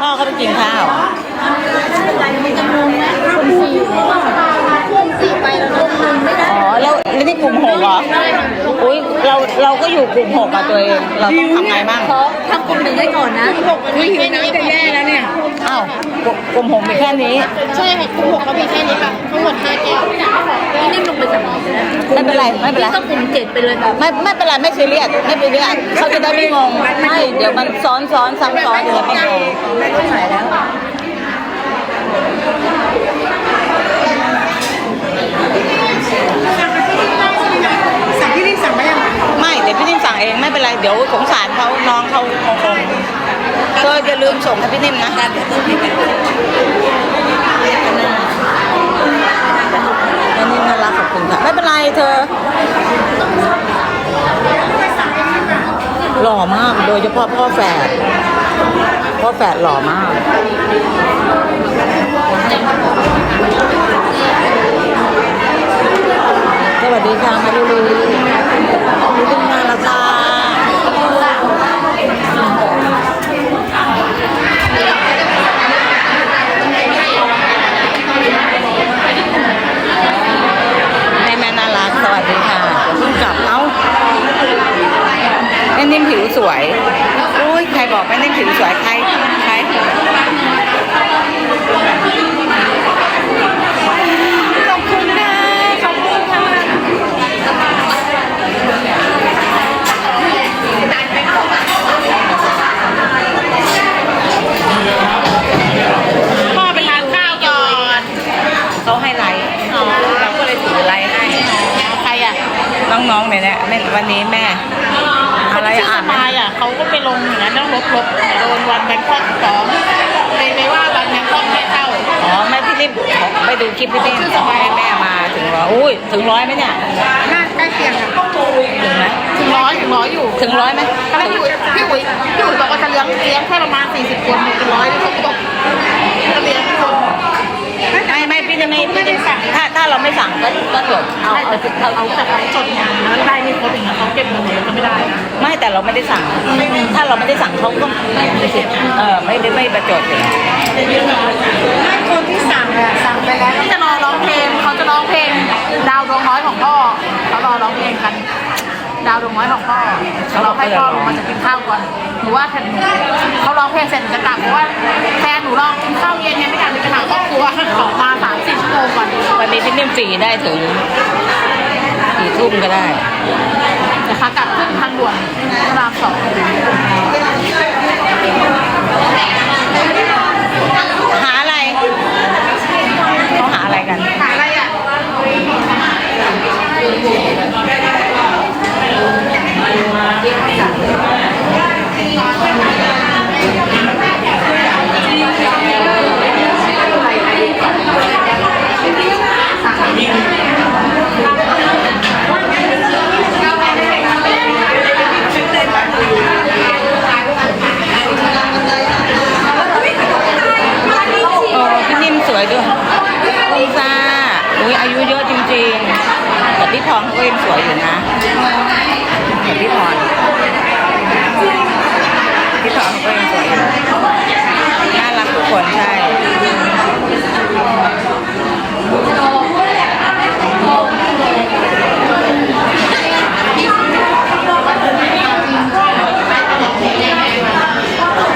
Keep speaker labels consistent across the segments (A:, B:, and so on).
A: พ่อเขาไปกินข้าว
B: คนสี่คนสี่ไปแล้วคนหนึ่งไม่ได้
A: อ๋อแล้วแล้วนี่กลุ่มหกเหรออุ้ยเราเราก็อยู่กลุ่มหกอะตัวเองเราต้องทำไงบ้าง
B: ขอทำกลุ่มหนึ่งได้ก่อนนะหกมันมีแค่นี้จะแย่แล้วเนี่ย
A: อ้าวกลุ่มกลุ่มหกมีแค่นี้
B: ใช่ค่ะกลุ่มหกเขามีแค่นี้ค่ะทั้งหมดห้าแก้วพี่นิ่มลงไปสั่งอีกนะ
A: ไม่ เป็นไรไม่เป็นไร
B: ต้องกลุ่มเจ็ดไปเลยแบบ
A: ไม่ไม่เป็นไรไม่ซีเรียสไม่ซีเรียสเขาจะได้ไม่งงไม่เดี๋ยวมันซ้อนซ้อนซ้ำซ้อนเดี๋ยวไม่งง
B: ไม่ต้องไหนแล้ว
C: สั่งที่นี่สั่งไหมยัง
A: ไม่เดี๋ยวพี่นิ่มสั่งเองไม่เป็นไรเดี๋ยวสงสารเขาน้องเขางงๆก็อย่าลืมส่งให้พี่นิ่มนะ อันนี้น่ารักขอบคุณค่ะ ไม่เป็นไรเธอ หล่อมากโดยเฉพาะพ่อแฝดพ่อแฝดหล่อมาก สวัสดีค่ะมาดูดูดูดูงานละค่ะแม่แม่น่ารัก สวัสดีค่ะเพิ่งกลับ เอ้าแม่นิ่ม ผิวสวย อุ้ยใครบอกไม่นิ่นผิวสวยใคร
B: ดูคลิป
A: พี่นิ่มแม่แม่มาถึงร้อยอุ้ยถึงร้อยไหมเนี่ย
C: น่าใกล้เคียงค่ะ
A: ถึงไหม
B: ถึงร้อยถึงร้อยอยู่
A: ถึงร้อยไหม
B: ตอนแรกพี่อุ๋ยพี่อุ๋ยพี่อุ๋ยบอกว่าจะเลี้ยงเลี้ยงแค่ประมาณ40คนถึงร้อยที่เขาบอกจะเลี้ยงคน
A: ไม่ไม่พี่นิ่มไม่พี่นิ่มสั่งถ้าถ้าเราไม่สั่งก็ก็จบเอาเอาเอา
B: เขาแต่เขาจดงานแล้วได้ไม่ครบอย่างเงี้ยเขาเก็บเงินหมดเลยก็ไม่ได้นะ
A: ไม่แต่เราไม่ได้สั่ง ถ้าเราไม่ได้สั่งเขาก็ไม่ไม่เสียเออไม่ได้ไม่ประจดอยู่แล้ว
C: ไม่คนที่สั่งอะสั่งไปแล้ว
B: ที่จะรอร้องเพลงเขาจะร้องเพลงดาวดวงน้อยของพ่อเขารอร้องเพลงกัน ดาวดวงน้อยของพ่อเราให้พ่อลงมาจะกินข้าวก่อนหนูว่าแทนหนูเขาร้องเพลงเสร็จหนูจะกลับเพราะว่าแฟนหนูรอกินข้าวเย็นเนี่ยไม่อยากจะไปหาครอบครัวขอมาสามสี่ชั่วโมงก่อน
A: วันนี้พี่นิ่มฟรีได้ถึงสี่ทุ่มก็ได้
B: นะคะกลับขึ้นทางด่วนพระรามสอง
A: หาอะไรเขาหาอะไรกัน
B: หาอะไรอะ
A: เออพี่นิ่มสวยด้วยคุณซ่าอุ้ยอายุเยอะจริงๆ แต่พี่พรเขาก็ยังสวยอยู่นะแต่พี่พรพี่พรเขาก็ยังสวยอยู่น่ารักทุกคนใช่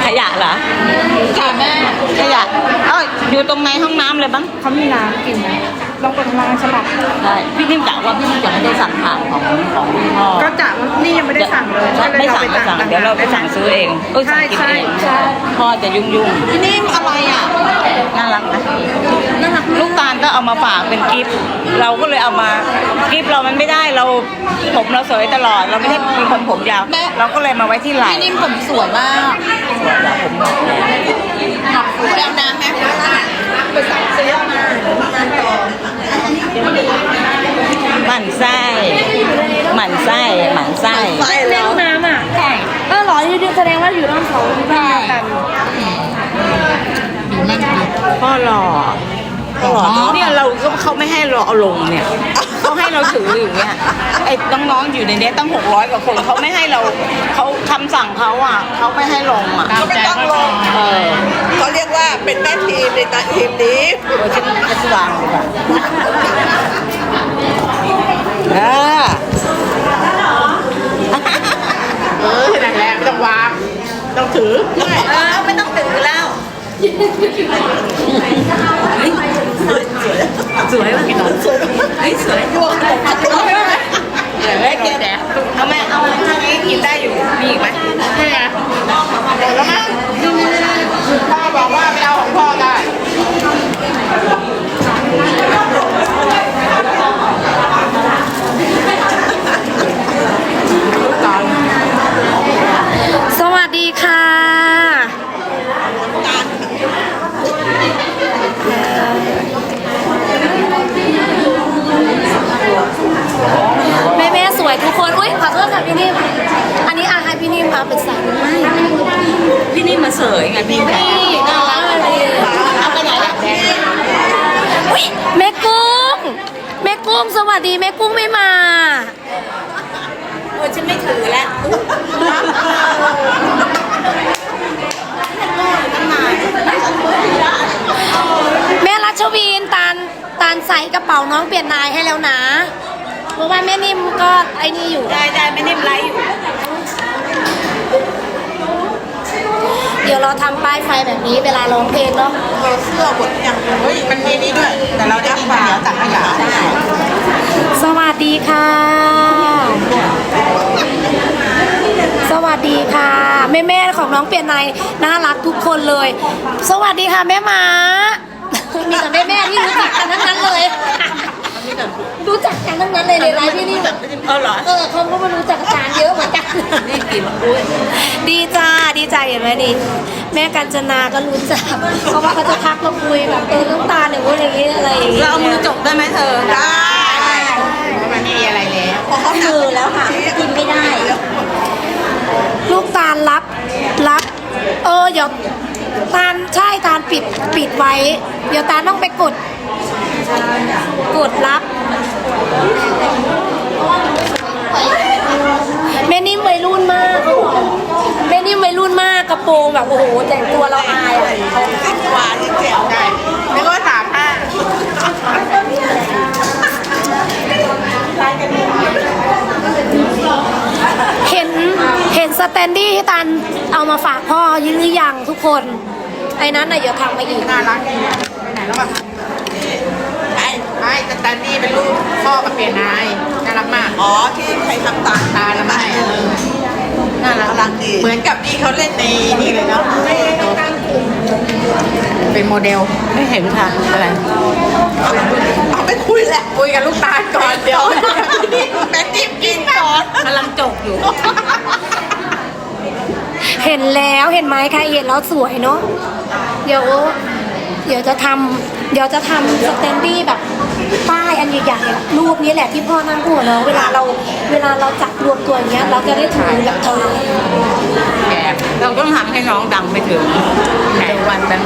A: ขยะเหรอ
B: ค่ะแม่
A: ขยะ เอ้ยอยู่ ตรงในห้องน้ำเลยบ้าง
C: เขามีน้ำกินไหมลองเปิดร้านฉบับ
A: ใช่พี่นิ่มกะว่าพี่นิ่มจะไม่ได้สั่งผ่านของของพี่พ่อ
C: ก็จะนี่ยังไม่ได้สั่งเลย
A: ใช่ไม่สั่งไม่สั่งเดี๋ยวเราไปสั่งซื้อเองเอ้ยสั่งกินเอง
C: ใช่
A: พ่อจะยุ่งยุ่ง
B: พี่นิ่มอะไรอะ
A: ๆน่ารักนะน่ารักลูกตาลก็เอามาฝากเป็นกิฟต์เราก็เลยเอามากิฟต์เรามันไม่ได้เราผมเราสวยตลอด เราไม่ได้เป็นคนผมยาว
B: แม่
A: เราก็เลยมาไว้ที่ไหล่
B: พี่นิ่มผมสวยมาก
A: สวยกว่าผมบอกเลย
B: สวยเอาน้ำไหม
C: ไปสั่งซื้อมาต่อ
A: หมั่นไส้หมั่นไส้หมั่นไส้
C: เล่นน้ำอะ
B: ใช่
C: เออหรอยืดแสดงว่าอยู่ร่องเขาที่บ้านเดียวกัน
A: พ่อหล่อ พ่อหล่อเนี่ยเราก็เขาไม่ให้เราเอาลงเนี่ยเขาให้เราถืออยู่เนี่ยไอ้น้องๆอยู่ในเนี้ยตั้งหกร้อยกว่าคนเขาไม่ให้เราเขาคำสั่งเขาอะเขาไม่ให้ลงอะ
B: ตามใจก็ลง
A: เออ
C: กเป็นแม่ทีมในตาทีมนี้
A: โอ้ยฉันจะวางดีกว่าอ่า
B: เออนั่นแหละไม่ต้องวางต้องถือ
A: เออไม่ต้องถือแล้ว
D: それ。 กุ้งสวัสดีแม่กุ้งไม่มา
A: โอ้ยฉันไม่ถือแล้ว
D: แม่รัชวีนตาลตาลใส่กระเป๋าน้องเปลี่ยนนายให้แล้วนะ เพราะว่าแม่นิ่มก็ไอ้นี่อยู่
A: ได้ได้ไม่นิ่มไรอยู่
D: เดี๋ยวเราทำป้ายไฟแบบนี้เวลาร้องเพลงเนาะ
C: เราเสื้อหมดยังเฮ้ยมันมีนี่ด้วย แต่เราได้กินข้าวเหนียวตักขยะ
A: ใช่
D: สวัสดีค่ะ สวัสดีค่ะ แม่แม่ๆของน้องเปลี่ยนนายน่ารักทุกคนเลย สวัสดีค่ะแม่หมามีแต่แม่แม่ๆที่รู้จักกันทั้งนั้นเลย รู้จักกันทั้งนั้นเลยในไลฟ์ที่นี่แบบ
A: เออเหรอ
D: เออเขาก็ไม่รู้จักอาจารย์เยอะเหมือนกัน
A: นี่กินอุ้ย
D: ดีจ้าดีใจเห็นไหมดิแม่กัญจนาก็รู้จักเพราะว่าเขาจะทักมาคุยแบบเออน้ำตาลอย่างนู้นอย่างนี้อะไรอย่างเงี้ย
A: เราเอามือจกได้ไหมเธอได้
B: มันไม่มีอะไรแล้ว
C: พอเขาหนัก
A: มือแล้วค่ะกินไม่ได้
D: ลูกตาลรับรับเออเดี๋ยวตาลใช่ตาลปิดปิดไว้ เดี๋ยวตาลต้องไปกด กดรับ แม่นิ่มวัยรุ่นมากเขาบอกแม่นิ่มวัยรุ่นมากกระโปรงแบบโอ้โหแต่งตัวเราอายอะ
C: สิบกว่าที่เจ๋ว
B: ได้ไม่ก็ถามห้า
D: เห็นเห็นสแตนดี้ที่ตาลเอามาฝากพ่อยินหรือยังทุกคน ไอ้นั้นน่ะเดี๋ยวทำมาอีก
B: น่ารักดีไปไหนแล้ววะ ไอ้แต่ตานี่เป็นลูกพ่อกับเปลี่ยนนายน่ารักมาก
C: อ๋อที่ใครทำตา
B: ตาละไม่เออ
C: น่ารักดี
B: เหมือนกับที่เขาเล่นในนี่เลยเนาะเป็นโมเดล
A: ไม่เห็นค่ะอะไร
C: เอาไปคุยแหละ
B: คุยกับลูกตาลก่อนเดี๋ยว
C: แม่ทิมกินก่อน
A: กำลังจกอยู่
D: เห็นแล้วเห็นไหมใครเห็นแล้วสวยเนาะเดี๋ยวเดี๋ยวจะทำเดี๋ยวจะทำสแตนดี้แบบ ป้ายอันใหญ่ๆอะรูปนี้แหละที่พ่อนั่งหัวเนาะเวลาเราเวลาเราจับรวมตัวอย่างเงี้ยเราจะได้ถือแบบเออ
A: แกเราต้องทำให้น้องดังไปถึงในวันนั้น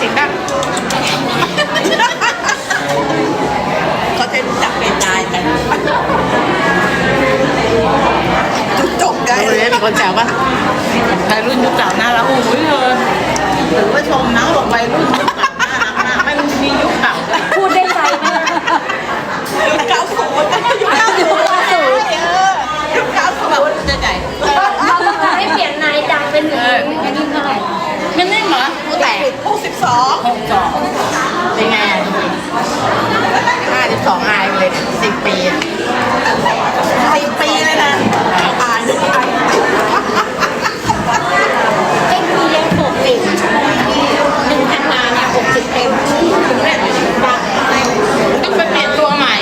B: จริงดัง
C: เขาจะรู้จักเป็นนายกันจุดจบได้
B: เล
C: เลยย
B: มีคนแซวป่ะ
A: ใครรุ่นยุคเก่าน่ารักโอ้ยเธอถือว่าชมนะบอกไปรุ่นยุคเก่าน่ารักมากไม่มียุคเก่า
D: พูดได้ใจมาก
C: ยุคเก้าศูนย์ยุคเก้าศูนย์ยุคเก้าศู
A: แบบ
C: นย์
A: จะใหญ่
D: เราจะให้เปลี่ยนนายดังเป็นหนึ่งอันนี้เท่าไหร่
A: ไม่นิ่มเหรอ
B: กูแตก
C: หกสิบสอง
A: หกสอง
B: เป็นไงห้าสิบสองอายเลยสิบปีอะ
C: สิบปีเลยนะอ่านอ่าน
D: ไอ้คือยังหกสิบหนึ่งพันมาเนี่ยหกสิบเต็ม
A: ต้องไปเปลี่ยนตัวใหม่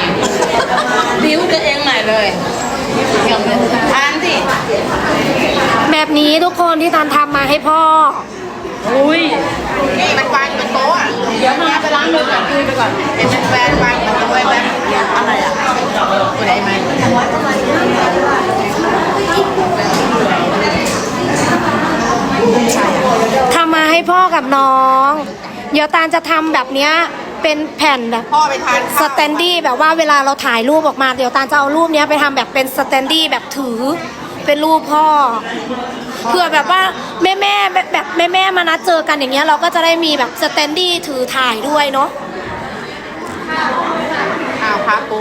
A: บิ้วตัว เองใหม่เลยเกี่ยวเลยทานสิ
D: แบบนี้ทุกคนที่ตานทำมาให้พ่อ
A: อุ้ย
B: นี่มันวางอยู่บนโต๊ะอะเดี๋ยวมาไปล้างมือก่อนคุยไปก่อนเป็นแฟนวางอยู่บนโต๊ะไว้แป๊บอะไรอะผู้ใดไหม
D: ทำมาให้พ่อกับน้อง เดี๋ยวตาลจะทำแบบเนี้ย เป็นแผ่นแบบ
B: พ่อไปทาน
D: ส
B: ข้าว
D: แตนดี้แบบว่าเวลาเราถ่ายรูปออกมาเดี๋ยวตาลจะเอารูปเนี้ยไปทำแบบเป็นสแตนดี้แบบถือเป็นรูปพ่อเผื่อแบบว่าแม่แม่ๆแบบแม่ม่แม่ๆมานัดเจอกันอย่างเงี้ยเราก็จะได้มีแบบสแตนดี้ถือถ่ายด้วยเนาะ
B: อ้าวพาปู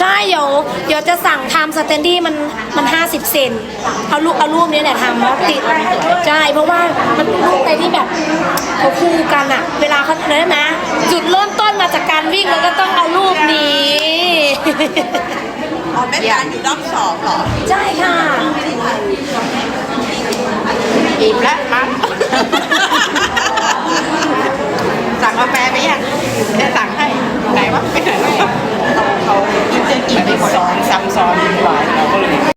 D: ใช่เดี๋ยวเดี๋ยวจะสั่งทำสแตนดี้มันมัน50เซนเอารูปเอารูปนี้เนี่ยทำแล้วติดใช่เพราะว่ามันเป็นรูปอะไรที่แบบเขาคู่กันอะเวลาเขาเนี่ยนะ จุดเริ่มต้นมาจากการวิ่งแล้วก็ต้องเอารูปนี้
C: อ๋อแม่ตาลอยู่รอบสองเหรอ
D: ใช่ค่ะ
B: อิ่มแล้วครับสั่งกาแฟไปยังได้สั่งให้ไหนวะไปไหนแล้ว เขาเจนกินไปหมดซ้อนซ้ำซ้อนหวายเราก็เลย